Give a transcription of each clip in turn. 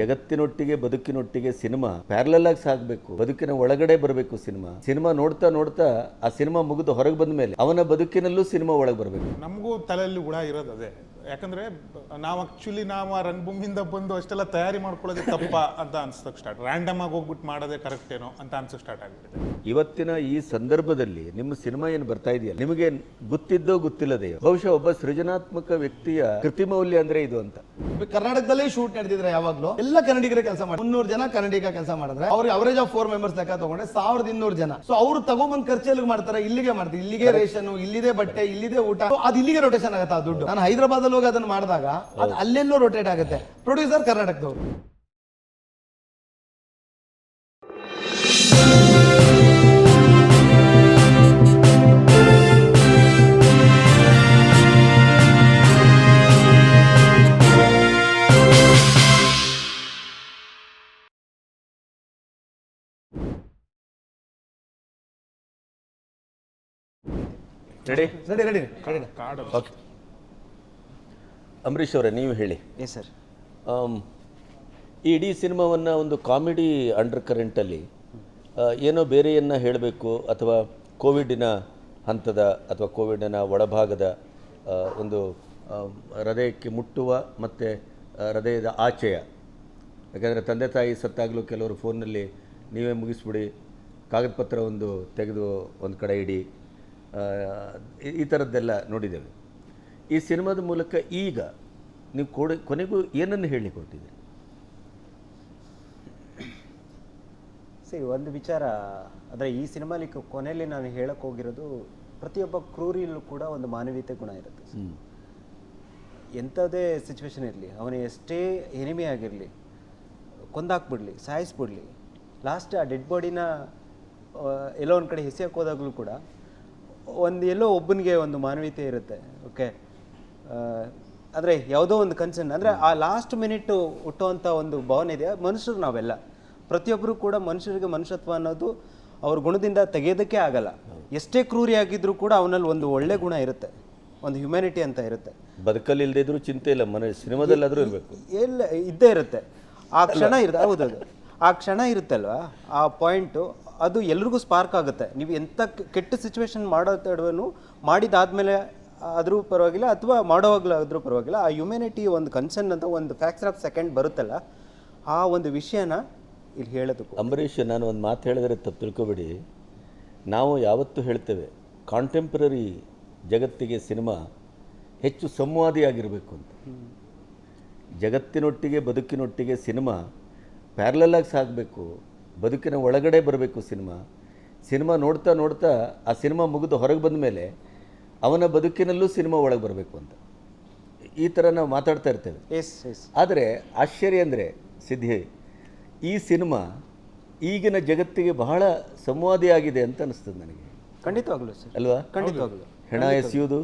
ಜಗತ್ತಿನೊಟ್ಟಿಗೆ, ಬದುಕಿನೊಟ್ಟಿಗೆ cinema parallel ಆಗಿ ಸಾಗಬೇಕು. ಬದುಕಿನ ಒಳಗಡೆ ಬರಬೇಕು ಸಿನಿಮಾ. ಸಿನಿಮಾ ನೋಡ್ತಾ ನೋಡ್ತಾ ಆ ಸಿನಿಮಾ ಮುಗಿದು ಹೊರಗೆ ಬಂದ ಮೇಲೆ ಅವನ ಬದುಕಿನಲ್ಲೂ ಸಿನಿಮಾ ಒಳಗೆ ಬರಬೇಕು. ನಮಗೂ ತಲೆಯಲ್ಲಿ ಹುಳ ಇರೋದು ಅದೇ. ಯಾಕಂದ್ರೆ ನಾವು ಆಕ್ಚುಲಿ ನಾವು ಆ ರಂಗಭೂಮಿಯಿಂದ ಬಂದು ಅಷ್ಟೆಲ್ಲ ತಯಾರಿ ಮಾಡ್ಕೊಳ್ಳೋದೇ ತಪ್ಪ ಅಂತ ಅನ್ಸೋಕ್ ಸ್ಟಾರ್ಟ್ ರ್ಯಾಂಡಮ್ ಆಗಿ ಹೋಗ್ಬಿಟ್ಟು ಮಾಡೋದೇ ಕರೆಕ್ಟ್ ಏನೋ ಅಂತ ಅನ್ಸಕ್ ಸ್ಟಾರ್ಟ್ ಆಗಿಬಿಟ್ಟಿದೆ. ಇವತ್ತಿನ ಈ ಸಂದರ್ಭದಲ್ಲಿ ನಿಮ್ಮ ಸಿನಿಮಾ ಏನು ಬರ್ತಾ ಇದೆಯಾ ನಿಮಗೆ ಗೊತ್ತಿದ್ದೋ ಗೊತ್ತಿಲ್ಲದೆಯೋ? ಬಹುಶಃ ಒಬ್ಬ ಸೃಜನಾತ್ಮಕ ವ್ಯಕ್ತಿಯ ಕೃತಿ ಮೌಲ್ಯ ಅಂದ್ರೆ ಇದು ಅಂತ. ಕರ್ನಾಟಕದಲ್ಲೇ ಶೂಟ್ ನಡೆದಿದ್ರೆ ಯಾವಾಗಲೂ ಎಲ್ಲ ಕನ್ನಡಿಗರೇ ಕೆಲಸ ಮಾಡಿ ಮುನ್ನೂರು ಜನ ಕನ್ನಡಿಗ ಕೆಲಸ ಮಾಡಿದ್ರೆ ಅವ್ರ ಅವರೇಜ್ ಆಫ್ ಫೋರ್ ಮೆಂಬರ್ಸ್ ಲೆಕ್ಕ ತಗೊಂಡ್ರೆ ಸಾವಿರದ ಇನ್ನೂರು ಜನ. ಸೊ ಅವ್ರು ತಗೊಂಬಂದ್ ಖರ್ಚಲ್ಲಿ ಮಾಡ್ತಾರೆ ಇಲ್ಲಿಗೆ ಮಾಡ್ತಾರೆ. ಇಲ್ಲಿಗೆ ರೇಷನ್ ಇಲ್ಲಿದೆ ಬಟ್ಟೆ ಇಲ್ಲಿದೆ ಊಟ. ಅದು ಇಲ್ಲಿಗೆ ರೊಟೇಷನ್ ಆಗುತ್ತೆ ಆ ದುಡ್ಡು. ನಾನು ಹೈದರಾಬಾದ್ ಅಲ್ಲಿ ಹೋಗಿ ಅದನ್ನ ಮಾಡಿದಾಗ ಅದು ಅಲ್ಲೆಲ್ಲೋ ರೊಟೇಟ್ ಆಗುತ್ತೆ. ಪ್ರೊಡ್ಯೂಸರ್ ಕರ್ನಾಟಕದವರು. ರೆಡಿ ರೆಡಿ ರೆಡಿ ರೆಡಿ ಕಾಡು ಓಕೆ ಅಂಬರೀಷ್ ಅವರೇ ನೀವು ಹೇಳಿ. ಎಸ್ ಸರ್ ಈ ಇಡೀ ಸಿನಿಮಾವನ್ನು ಒಂದು ಕಾಮಿಡಿ ಅಂಡರ್ ಕರೆಂಟಲ್ಲಿ ಏನೋ ಬೇರೆಯನ್ನು ಹೇಳಬೇಕು ಅಥವಾ ಕೋವಿಡಿನ ಹಂತದ ಅಥವಾ ಕೋವಿಡಿನ ಒಳಭಾಗದ ಒಂದು ಹೃದಯಕ್ಕೆ ಮುಟ್ಟುವ ಮತ್ತು ಹೃದಯದ ಆಚೆಯ. ಯಾಕಂದರೆ ತಂದೆ ತಾಯಿ ಸತ್ತಾಗಲೂ ಕೆಲವರು ಫೋನ್ನಲ್ಲಿ ನೀವೇ ಮುಗಿಸ್ಬಿಡಿ ಕಾಗದ ಪತ್ರ ಒಂದು ತೆಗೆದು ಒಂದು ಕಡೆ ಇಡಿ ಈ ಥರದ್ದೆಲ್ಲ ನೋಡಿದ್ದೇವೆ. ಈ ಸಿನಿಮಾದ ಮೂಲಕ ಈಗ ನೀವು ಕೊಡ ಕೊನೆಗೂ ಏನನ್ನು ಹೇಳಿ ಕೊಟ್ಟಿದ್ದೀರಿ ಸರಿ ಒಂದು ವಿಚಾರ ಅಂದರೆ ಈ ಸಿನಿಮಾಲಿ ಕೊನೆಯಲ್ಲಿ ನಾನು ಹೇಳಕ್ಕೆ ಹೋಗಿರೋದು ಪ್ರತಿಯೊಬ್ಬ ಕ್ರೂರಿಯಲ್ಲೂ ಕೂಡ ಒಂದು ಮಾನವೀಯತೆ ಗುಣ ಇರುತ್ತೆ. ಎಂಥದೇ ಸಿಚುವೇಶನ್ ಇರಲಿ ಅವನು ಎಷ್ಟೇ ಎನಿಮಿ ಆಗಿರಲಿ ಕೊಂದಾಕ್ಬಿಡಲಿ ಸಾಯಿಸ್ಬಿಡಲಿ ಲಾಸ್ಟ್ ಆ ಡೆಡ್ ಬಾಡಿನ ಎಲ್ಲೋ ಒಂದು ಕಡೆ ಹೋದಾಗಲೂ ಕೂಡ ಒಂದು ಎಲ್ಲೋ ಒಬ್ಬನಿಗೆ ಒಂದು ಮಾನವೀಯತೆ ಇರುತ್ತೆ ಓಕೆ ಆದರೆ ಯಾವುದೋ ಒಂದು ಕನ್ಸರ್ನ್ ಅಂದರೆ ಆ ಲಾಸ್ಟ್ ಮಿನಿಟ್ ಹುಟ್ಟುವಂಥ ಒಂದು ಭಾವನೆ ಇದೆ. ಮನುಷ್ಯರು ನಾವೆಲ್ಲ. ಪ್ರತಿಯೊಬ್ಬರು ಕೂಡ ಮನುಷ್ಯರಿಗೆ ಮನುಷ್ಯತ್ವ ಅನ್ನೋದು ಅವ್ರ ಗುಣದಿಂದ ತೆಗೆಯೋದಕ್ಕೆ ಆಗಲ್ಲ. ಎಷ್ಟೇ ಕ್ರೂರಿ ಆಗಿದ್ರೂ ಕೂಡ ಅವನಲ್ಲಿ ಒಂದು ಒಳ್ಳೆ ಗುಣ ಇರುತ್ತೆ. ಒಂದು ಹ್ಯುಮ್ಯಾನಿಟಿ ಅಂತ ಇರುತ್ತೆ. ಬದುಕಲ್ಲಿ ಇಲ್ಲದಿದ್ರೂ ಚಿಂತೆ ಇಲ್ಲ. ಮನೆ ಸಿನಿಮಾದಲ್ಲಾದರೂ ಇರಬೇಕು. ಎಲ್ಲ ಇದ್ದೇ ಇರುತ್ತೆ. ಆ ಕ್ಷಣ ಇರುತ್ತೆ. ಹೌದೌದು ಆ ಕ್ಷಣ ಇರುತ್ತಲ್ವಾ? ಆ ಪಾಯಿಂಟು ಅದು ಎಲ್ರಿಗೂ ಸ್ಪಾರ್ಕ್ ಆಗುತ್ತೆ. ನೀವು ಎಂಥ ಕೆಟ್ಟ ಸಿಚುವೇಶನ್ ಮಾಡೋ ತಡವನ್ನು ಮಾಡಿದಾದ್ಮೇಲೆ ಆದರೂ ಪರವಾಗಿಲ್ಲ ಅಥವಾ ಮಾಡೋವಾಗಲಾದರೂ ಪರವಾಗಿಲ್ಲ. ಆ ಹ್ಯುಮ್ಯಾನಿಟಿ ಒಂದು ಕನ್ಸರ್ನ್ ಅಂತ ಒಂದು ಫ್ಯಾಕ್ಟರ್ ಆಫ್ ಸೆಕೆಂಡ್ ಬರುತ್ತಲ್ಲ, ಆ ಒಂದು ವಿಷಯನ ಇಲ್ಲಿ ಹೇಳೋದು ಅಂಬರೀಷ್, ನಾನು ಒಂದು ಮಾತು ಹೇಳಿದರೆ ತಪ್ಪು ತಿಳ್ಕೊಬೇಡಿ. ನಾವು ಯಾವತ್ತೂ ಹೇಳ್ತೇವೆ ಕಾಂಟೆಂಪ್ರರಿ ಜಗತ್ತಿಗೆ ಸಿನಿಮಾ ಹೆಚ್ಚು ಸಂವಾದಿಯಾಗಿರಬೇಕು ಅಂತ. ಜಗತ್ತಿನೊಟ್ಟಿಗೆ, ಬದುಕಿನೊಟ್ಟಿಗೆ ಸಿನಿಮಾ ಪ್ಯಾರಲಲ್ ಆಗಿ ಸಾಗಬೇಕು, ಬದುಕಿನ ಒಳಗಡೆ ಬರಬೇಕು ಸಿನಿಮಾ. ಸಿನಿಮಾ ನೋಡ್ತಾ ನೋಡ್ತಾ ಆ ಸಿನಿಮಾ ಮುಗಿದು ಹೊರಗೆ ಬಂದ ಮೇಲೆ ಅವನ ಬದುಕಿನಲ್ಲೂ ಸಿನಿಮಾ ಒಳಗೆ ಬರಬೇಕು ಅಂತ. ಈ ಥರ ನಾವು ಮಾತಾಡ್ತಾ ಇರ್ತೇವೆ. ಎಸ್ ಎಸ್ ಆದರೆ ಆಶ್ಚರ್ಯ ಅಂದರೆ ಸಿದ್ಧಿ ಈ ಸಿನಿಮಾ ಈಗಿನ ಜಗತ್ತಿಗೆ ಬಹಳ ಸಂವಾದಿಯಾಗಿದೆ ಅಂತ ಅನಿಸ್ತದೆ ನನಗೆ. ಖಂಡಿತವಾಗ್ಲೂ ಸರ್. ಅಲ್ವಾ? ಖಂಡಿತವಾಗಲು. ಹೆಣ ಎಸೆಯುವುದು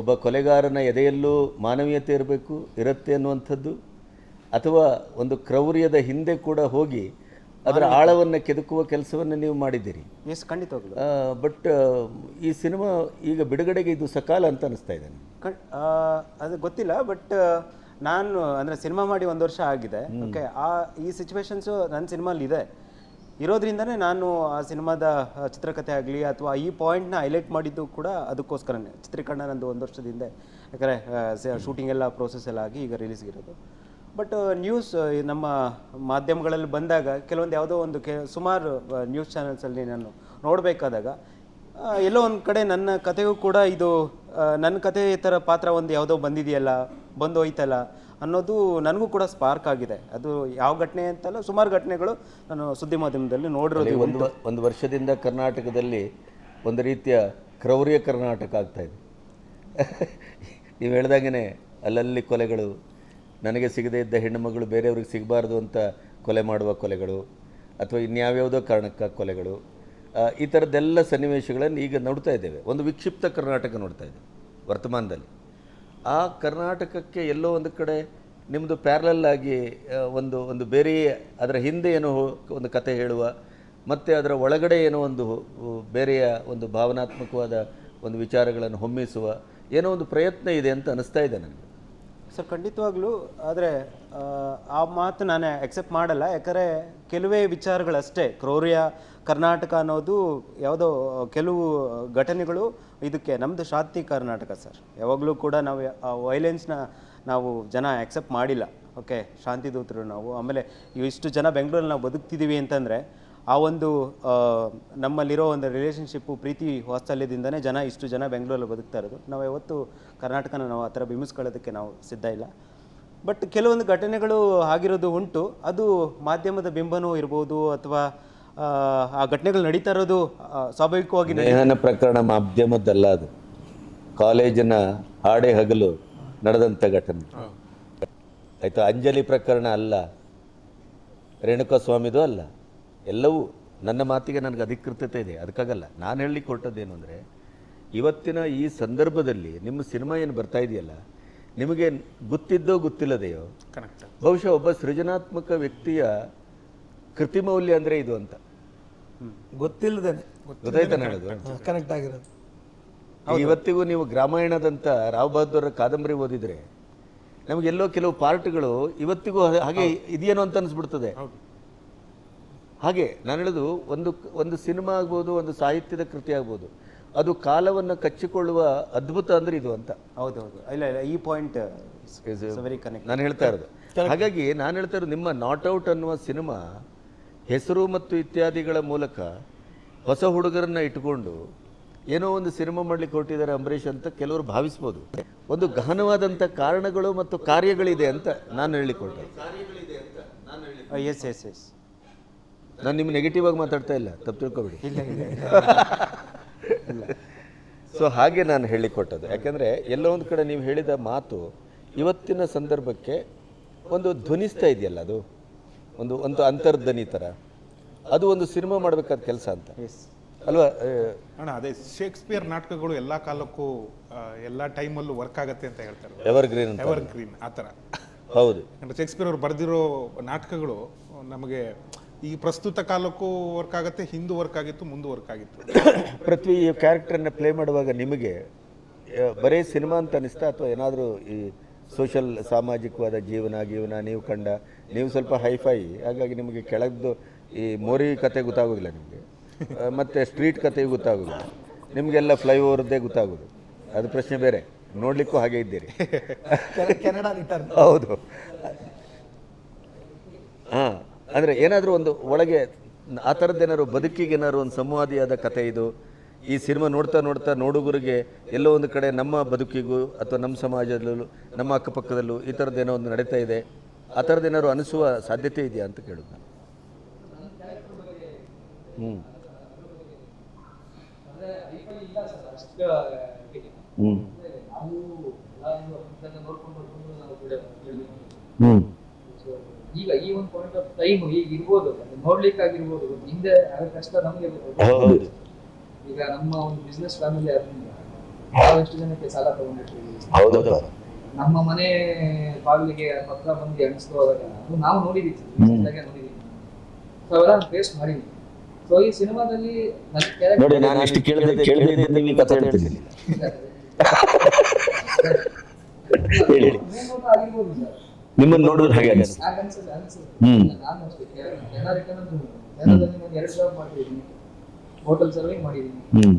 ಒಬ್ಬ ಕೊಲೆಗಾರನ ಎದೆಯಲ್ಲೂ ಮಾನವೀಯತೆ ಇರಬೇಕು ಇರುತ್ತೆ ಅನ್ನುವಂಥದ್ದು ಅಥವಾ ಒಂದು ಕ್ರೌರ್ಯದ ಹಿಂದೆ ಕೂಡ ಹೋಗಿ ಅದರ ಆಳವನ್ನು ಕೆದಕುವ ಕೆಲಸವನ್ನು ನೀವು ಮಾಡಿದ್ದೀರಿ. ಎಸ್ ಖಂಡಿತವಾಗ್ಲೂ ಬಟ್ ಈ ಸಿನಿಮಾ ಈಗ ಬಿಡುಗಡೆಗೆ ಇದು ಸಕಾಲ ಅಂತ ಅನಿಸ್ತಾ ಇದೆ. ಅದು ಗೊತ್ತಿಲ್ಲ ಬಟ್ ನಾನು ಅಂದರೆ ಸಿನಿಮಾ ಮಾಡಿ ಒಂದು ವರ್ಷ ಆಗಿದೆ. ಓಕೆ ಆ ಈ ಸಿಚುವೇಶನ್ಸು ನನ್ನ ಸಿನಿಮಾಲಿ ಇದೆ ಇರೋದ್ರಿಂದನೇ ನಾನು ಆ ಸಿನಿಮಾದ ಚಿತ್ರಕಥೆ ಆಗಲಿ ಅಥವಾ ಈ ಪಾಯಿಂಟ್ನ ಹೈಲೈಟ್ ಮಾಡಿದ್ದು ಕೂಡ ಅದಕ್ಕೋಸ್ಕರನೇ. ಚಿತ್ರೀಕರಣ ನಂದು ಒಂದು ವರ್ಷದಿಂದ ಯಾಕಂದರೆ ಶೂಟಿಂಗ್ ಎಲ್ಲ ಪ್ರೋಸೆಸ್ ಎಲ್ಲ ಆಗಿ ಈಗ ರಿಲೀಸ್ಗಿರೋದು ಬಟ್ ನ್ಯೂಸ್ ನಮ್ಮ ಮಾಧ್ಯಮಗಳಲ್ಲಿ ಬಂದಾಗ ಕೆಲವೊಂದು ಯಾವುದೋ ಒಂದು ಕೆ ಸುಮಾರು ನ್ಯೂಸ್ ಚಾನೆಲ್ಸಲ್ಲಿ ನಾನು ನೋಡಬೇಕಾದಾಗ ಎಲ್ಲೋ ಒಂದು ಕಡೆ ನನ್ನ ಕಥೆಗೂ ಕೂಡ ಇದು ನನ್ನ ಕಥೆ ಥರ ಪಾತ್ರ ಒಂದು ಯಾವುದೋ ಬಂದಿದೆಯಲ್ಲ ಬಂದು ಹೋಯ್ತಲ್ಲ ಅನ್ನೋದು ನನಗೂ ಕೂಡ ಸ್ಪಾರ್ಕ್ ಆಗಿದೆ. ಅದು ಯಾವ ಘಟನೆ ಅಂತಲ್ಲ ಸುಮಾರು ಘಟನೆಗಳು ನಾನು ಸುದ್ದಿ ಮಾಧ್ಯಮದಲ್ಲಿ ನೋಡಿರೋದು ಒಂದು ಒಂದು ವರ್ಷದಿಂದ ಕರ್ನಾಟಕದಲ್ಲಿ ಒಂದು ರೀತಿಯ ಕ್ರೌರ್ಯ ಕರ್ನಾಟಕ ಆಗ್ತಾ ಇದೆ. ನೀವು ಹೇಳ್ದಾಗೇ ಅಲ್ಲಲ್ಲಿ ಕೊಲೆಗಳು ನನಗೆ ಸಿಗದೇ ಇದ್ದ ಹೆಣ್ಣುಮಗಳು ಬೇರೆಯವ್ರಿಗೆ ಸಿಗಬಾರ್ದು ಅಂತ ಕೊಲೆ ಮಾಡುವ ಕೊಲೆಗಳು, ಅಥವಾ ಇನ್ಯಾವ್ಯಾವುದೋ ಕಾರಣಕ್ಕೆ ಕೊಲೆಗಳು ಈ ಥರದ್ದೆಲ್ಲ ಸನ್ನಿವೇಶಗಳನ್ನು ಈಗ ನೋಡ್ತಾ ಇದ್ದೇವೆ. ಒಂದು ವಿಕ್ಷಿಪ್ತ ಕರ್ನಾಟಕ ನೋಡ್ತಾ ಇದೆ ವರ್ತಮಾನದಲ್ಲಿ. ಆ ಕರ್ನಾಟಕಕ್ಕೆ ಎಲ್ಲೋ ಒಂದು ಕಡೆ ನಿಮ್ಮದು ಪ್ಯಾರಲಲ್ ಆಗಿ ಒಂದು ಒಂದು ಬೇರೆ ಅದರ ಹಿಂದೆ ಏನೋ ಒಂದು ಕತೆ ಹೇಳುವ, ಮತ್ತು ಅದರ ಒಳಗಡೆ ಏನೋ ಒಂದು ಬೇರೆಯ ಒಂದು ಭಾವನಾತ್ಮಕವಾದ ಒಂದು ವಿಚಾರಗಳನ್ನು ಹೊಮ್ಮಿಸುವ ಏನೋ ಒಂದು ಪ್ರಯತ್ನ ಇದೆ ಅಂತ ಅನ್ನಿಸ್ತಾ ಇದೆ ನನಗೆ. ಸರ್, ಖಂಡಿತವಾಗ್ಲೂ, ಆದರೆ, ಆ ಮಾತು ನಾನು ಎಕ್ಸೆಪ್ಟ್ ಮಾಡಲ್ಲ. ಯಾಕಂದರೆ, ಕೆಲವೇ ವಿಚಾರಗಳಷ್ಟೇ, ಕ್ರೌರ್ಯ, ಕರ್ನಾಟಕ ಅನ್ನೋದು ಯಾವುದೋ, ಕೆಲವು ಘಟನೆಗಳು ಇದಕ್ಕೆ ನಮ್ಮದು ಶಾಂತಿ ಕರ್ನಾಟಕ ಸರ್. ಯಾವಾಗಲೂ ಕೂಡ ನಾವು ಆ ವೈಲೆನ್ಸ್ನ ನಾವು ಜನ ಆಕ್ಸೆಪ್ಟ್ ಮಾಡಿಲ್ಲ. ಓಕೆ ಶಾಂತಿ ದೂತರು ನಾವು. ಆಮೇಲೆ ಇಷ್ಟು ಜನ ಬೆಂಗಳೂರಲ್ಲಿ ನಾವು ಬದುಕ್ತಿದ್ದೀವಿ ಅಂತಂದರೆ ಆ ಒಂದು ನಮ್ಮಲ್ಲಿರೋ ಒಂದು ರಿಲೇಷನ್ಶಿಪ್ಪು ಪ್ರೀತಿ ವಾತ್ಸಲ್ಯದಿಂದನೇ ಜನ ಇಷ್ಟು ಜನ ಬೆಂಗಳೂರಲ್ಲಿ ಬದುಕ್ತಾ ಇರೋದು. ನಾವು ಯಾವತ್ತೂ ಕರ್ನಾಟಕನ ನಾವು ಆ ಥರ ಬಿಂಬಿಸ್ಕೊಳ್ಳೋದಕ್ಕೆ ನಾವು ಸಿದ್ಧ ಇಲ್ಲ. ಬಟ್ ಕೆಲವೊಂದು ಘಟನೆಗಳು ಆಗಿರೋದು ಉಂಟು. ಅದು ಮಾಧ್ಯಮದ ಬಿಂಬನೂ ಇರ್ಬೋದು ಅಥವಾ ಆ, ಘಟನೆಗಳು ನಡೀತಾ ಇರೋದು ಸ್ವಾಭಾವಿಕವಾಗಿ ನೇಹನ ಪ್ರಕರಣ ಮಾಧ್ಯಮದ್ದಲ್ಲ ಅದು. ಕಾಲೇಜಿನ ಹಾಡೆ ಹಗಲು ನಡೆದಂಥ ಘಟನೆ. ಆಯಿತು? ಅಂಜಲಿ ಪ್ರಕರಣ ಅಲ್ಲ. ರೇಣುಕಾ ಸ್ವಾಮಿದು ಅಲ್ಲ. ಎಲ್ಲವೂ ನನ್ನ ಮಾತಿಗೆ ನನಗೆ ಅಧಿಕೃತತೆ ಇದೆ ಅದಕ್ಕಾಗಲ್ಲ. ನಾನು ಹೇಳಲಿಕ್ಕೆ ಹೊರಟದ್ದೇನು ಅಂದರೆ ಇವತ್ತಿನ ಈ ಸಂದರ್ಭದಲ್ಲಿ ನಿಮ್ಮ ಸಿನಿಮಾ ಏನು ಬರ್ತಾ ಇದೆಯಲ್ಲ ನಿಮಗೆ ಗೊತ್ತಿದ್ದೋ ಗೊತ್ತಿಲ್ಲದೆಯೋ ಬಹುಶಃ ಒಬ್ಬ ಸೃಜನಾತ್ಮಕ ವ್ಯಕ್ತಿಯ ಕೃತಿಮೌಲ್ಯ ಅಂದರೆ ಇದು ಅಂತ. ಗೊತ್ತಿಲ್ಲದೇನೆ. ಗೊತ್ತಾಯ್ತಾ ಹೇಳೋದು ಕನೆಕ್ಟ್ ಆಗಿರೋದು. ಇವತ್ತಿಗೂ ನೀವು ಗ್ರಾಮಾಯಣದಂಥ ರಾವ್ ಬಹದ್ದೂರ ಕಾದಂಬರಿ ಓದಿದ್ರೆ ನಮಗೆಲ್ಲೋ ಕೆಲವು ಪಾರ್ಟ್ಗಳು ಇವತ್ತಿಗೂ ಹಾಗೆ- ಹಾಗೆ ಇದೆಯೇನೋ ಅಂತ ಅನಿಸ್ಬಿಡ್ತದೆ. ಹೌದು. ಹಾಗೆ ನಾನು ಹೇಳೋದು ಒಂದು ಒಂದು ಸಿನಿಮಾ ಆಗ್ಬೋದು ಒಂದು ಸಾಹಿತ್ಯದ ಕೃತಿ ಆಗ್ಬೋದು ಅದು ಕಾಲವನ್ನು ಕಚ್ಚಿಕೊಳ್ಳುವ ಅದ್ಭುತ ಅಂದ್ರೆ ಇದು ಅಂತ. ಹೌದು ಇಲ್ಲ ಇಲ್ಲ ಈ ಪಾಯಿಂಟ್ ವೆರಿ ಕನೆಕ್ಟ್ ನಾನು ಹೇಳ್ತಾ ಇರೋದು. ಹಾಗಾಗಿ ನಾನು ಹೇಳ್ತಾ ಇರೋದು ನಿಮ್ಮ ನಾಟ್ ಔಟ್ ಅನ್ನುವ ಸಿನಿಮಾ ಹೆಸರು ಮತ್ತು ಇತ್ಯಾದಿಗಳ ಮೂಲಕ ಹೊಸ ಹುಡುಗರನ್ನ ಇಟ್ಕೊಂಡು ಏನೋ ಒಂದು ಸಿನಿಮಾ ಮಾಡ್ಲಿಕ್ಕೆ ಹೊರಟಿದ್ದಾರೆ ಅಂಬರೀಷ್ ಅಂತ ಕೆಲವರು ಭಾವಿಸ್ಬೋದು. ಒಂದು ಗಹನವಾದಂಥ ಕಾರಣಗಳು ಮತ್ತು ಕಾರ್ಯಗಳಿದೆ ಅಂತ ನಾನು ಹೇಳಲಿಕ್ಕೆ ಹೊರಟೆ ಎಸ್ ಎಸ್ ಎಸ್ ನಾನು ನಿಮ್ಮ ನೆಗೆಟಿವ್ ಆಗಿ ಮಾತಾಡ್ತಾ ಇಲ್ಲ ತಪ್ಪು ತಿಳ್ಕೊಬೇಡಿ. ಇಲ್ಲ ಇಲ್ಲ ಸೊ ಹಾಗೆ ನಾನು ಹೇಳಿಕೊಟ್ಟದ್ದು. ಕೊಟ್ಟದ್ದು ಯಾಕೆಂದರೆ ಎಲ್ಲೋ ಒಂದು ಕಡೆ ನೀವು ಹೇಳಿದ ಮಾತು ಇವತ್ತಿನ ಸಂದರ್ಭಕ್ಕೆ ಒಂದು ಧ್ವನಿಸ್ತಾ ಇದೆಯಲ್ಲ ಅದು? ಒಂದು ಒಂದು ಅಂತರ್ಧ್ವನಿ ಥರ ಅದು ಒಂದು ಸಿನಿಮಾ ಮಾಡಬೇಕಾದ ಕೆಲಸ ಅಂತ. ಅಲ್ವಾ? ಅಣ್ಣ ಅದೇ ಶೇಕ್ಸ್ಪಿಯರ್ ನಾಟಕಗಳು ಎಲ್ಲ ಕಾಲಕ್ಕೂ ಎಲ್ಲ ಟೈಮಲ್ಲೂ ವರ್ಕ್ ಆಗುತ್ತೆ ಅಂತ ಹೇಳ್ತಾರೆ ಎವರ್ಗ್ರೀನ್ ಅಂತ. ಎವರ್ ಗ್ರೀನ್ ಆ ಥರ ಹೌದು. ಶೇಕ್ಸ್ಪಿಯರ್ ಅವ್ರು ಬರೆದಿರೋ ನಾಟಕಗಳು ನಮಗೆ ಈ ಪ್ರಸ್ತುತ ಕಾಲಕ್ಕೂ ವರ್ಕ್ ಆಗುತ್ತೆ ಹಿಂದೂ ವರ್ಕ್ ಆಗಿತ್ತು ಮುಂದೆ ವರ್ಕ್ ಆಗಿತ್ತು. ಪೃಥ್ವಿ ಈ ಕ್ಯಾರೆಕ್ಟರ್ನ ಪ್ಲೇ ಮಾಡುವಾಗ ನಿಮಗೆ ಬರೀ ಸಿನಿಮಾ ಅಂತ ಅನಿಸ್ತಾ ಅಥವಾ ಏನಾದರೂ ಈ ಸೋಷಲ್ ಸಾಮಾಜಿಕವಾದ ಜೀವನ ಜೀವನ ನೀವು ಕಂಡ ನೀವು ಸ್ವಲ್ಪ ಹೈಫೈ ಹಾಗಾಗಿ ನಿಮಗೆ ಕೆಳಗ್ದು ಈ ಮೋರಿ ಕತೆ ಗೊತ್ತಾಗೋದಿಲ್ಲ ನಿಮಗೆ. ಮತ್ತು ಸ್ಟ್ರೀಟ್ ಕತೆ ಗೊತ್ತಾಗೋದಿಲ್ಲ. ನಿಮಗೆಲ್ಲ ಫ್ಲೈಓವರ್ದೇ ಗೊತ್ತಾಗೋದು. ಅದು ಪ್ರಶ್ನೆ ಬೇರೆ. ನೋಡಲಿಕ್ಕೂ ಹಾಗೆ ಇದ್ದೀರಿ. ಹೌದು. ಹಾಂ. ಅಂದರೆ ಏನಾದರೂ ಒಂದು ಒಳಗೆ ಆ ಥರದ್ದೇನಾದ್ರು ಬದುಕಿಗೇನಾದ್ರು ಒಂದು ಸಂವಾದಿಯಾದ ಕತೆ ಇದು, ಈ ಸಿನಿಮಾ ನೋಡ್ತಾ ನೋಡ್ತಾ ನೋಡುಗರಿಗೆ ಎಲ್ಲೋ ಒಂದು ಕಡೆ ನಮ್ಮ ಬದುಕಿಗೂ ಅಥವಾ ನಮ್ಮ ಸಮಾಜದಲ್ಲೂ, ನಮ್ಮ ಅಕ್ಕಪಕ್ಕದಲ್ಲೂ ಈ ಥರದ್ದೇನೋ ಒಂದು ನಡೀತಾ ಇದೆ. ಆ ಥರದ್ದೇನಾದ್ರು ಅನಿಸುವ ಸಾಧ್ಯತೆ ಇದೆಯಾ ಅಂತ ಕೇಳೋದು ನಾನು. ಹ್ಞೂ ಹ್ಞೂ ಹ್ಞೂ ಈಗ ಈ ಒಂದು ಪಾಯಿಂಟ್ ಆಫ್ ಟೈಮ್ ಈಗ ಇರ್ಬೋದು ಅದು ನೋಡ್ಲಿಕ್ಕಾಗಿರ್ಬೋದು ಹಿಂದೆ ಅದ್ರ ಕಷ್ಟ ನಮ್ಗೆ ಗೊತ್ತು. ಹೌದು ಈಗ ನಮ್ಮ ಒಂದು ಬಿಸ್ನೆಸ್ ಫ್ಯಾಮಿಲಿ ಆದ್ರಿಂದ ಬಹಳಷ್ಟು ಎಷ್ಟು ಜನಕ್ಕೆ ಸಾಲ ತಗೊಂಡಿರ್ತೀವಿ ಹೌದು ನಮ್ಮ ಮನೆ ಬಾಗಿಲಿಗೆ ಪತ್ರ ಬಂದು ಎಣಿಸ್ತು ಹೋದಾಗ ಅದು ನಾವು ನೋಡಿದೀವಿ ನೋಡಿದೀವಿ ಸೊ ಅವೆಲ್ಲ ಫೇಸ್ ಮಾಡಿದ್ವಿ ಸೊ ಈ ಸಿನಿಮಾದಲ್ಲಿ ನೋಡಿ ನಾನು ಇಷ್ಟು ಕೇಳಿದೆ ಕೇಳಿದೆ ನೀವು ಕಥೆ ಹೇಳಿ ನಿಮ್ಮನ್ನು ನೋಡಿದ್ರೆ ಹಾಗೆ ಅನಿಸ್ತು ಹಾಗೆ ಅನ್ಸುತ್ತೆ. ಅನ್ಸುತ್ತೆ. ಹ್ಮ್. ಹೋಟೆಲ್ ಸರ್ವಿಂಗ್ ಮಾಡಿದ್ದೀನಿ. ಹ್ಮ್.